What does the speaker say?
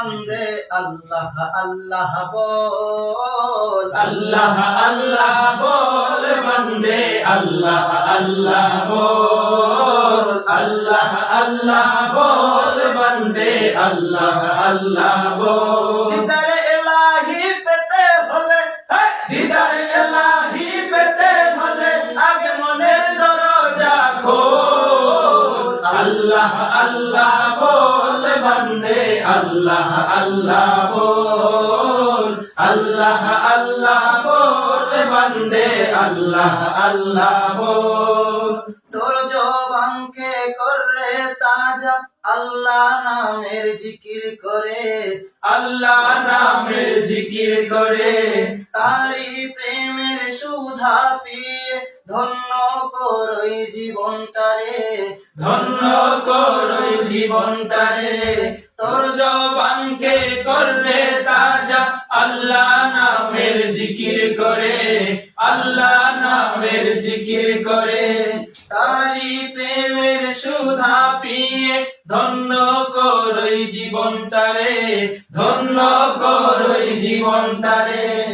বান্দে আল্লাহ আল্লাহ বল আল্লাহ আল্লাহ বল বন্দে আল্লাহ আল্লাহ বল আল্লাহ আল্লাহ বল বন্দে আল্লাহ আল্লাহ বল। দিদারে এলাহি পেতে হলে দিদার এলাহি পেতে হলে আগে মনের দরজা খোল। আল্লাহ আল্লাহ বল বন্দে আল্লাহ আল্লাহ বল আল্লাহ আল্লাহ বল বন্দে আল্লাহ আল্লাহ বল। তোর জবানকে করে তাজা আল্লাহ নামের জিকির করে আল্লাহ নামের জিকির করে। তারি প্রেমের সুধা পিয়ে ধন্য করই জীবনটারে। ধন্য করই জীবনটারে। আল্লাহ নামের জিকির করে, আল্লাহ নামের জিকির করে। তারি প্রেমের সুধা পিয়ে ধন্য করই জীবনটারে, ধন্য করই জীবনটারে।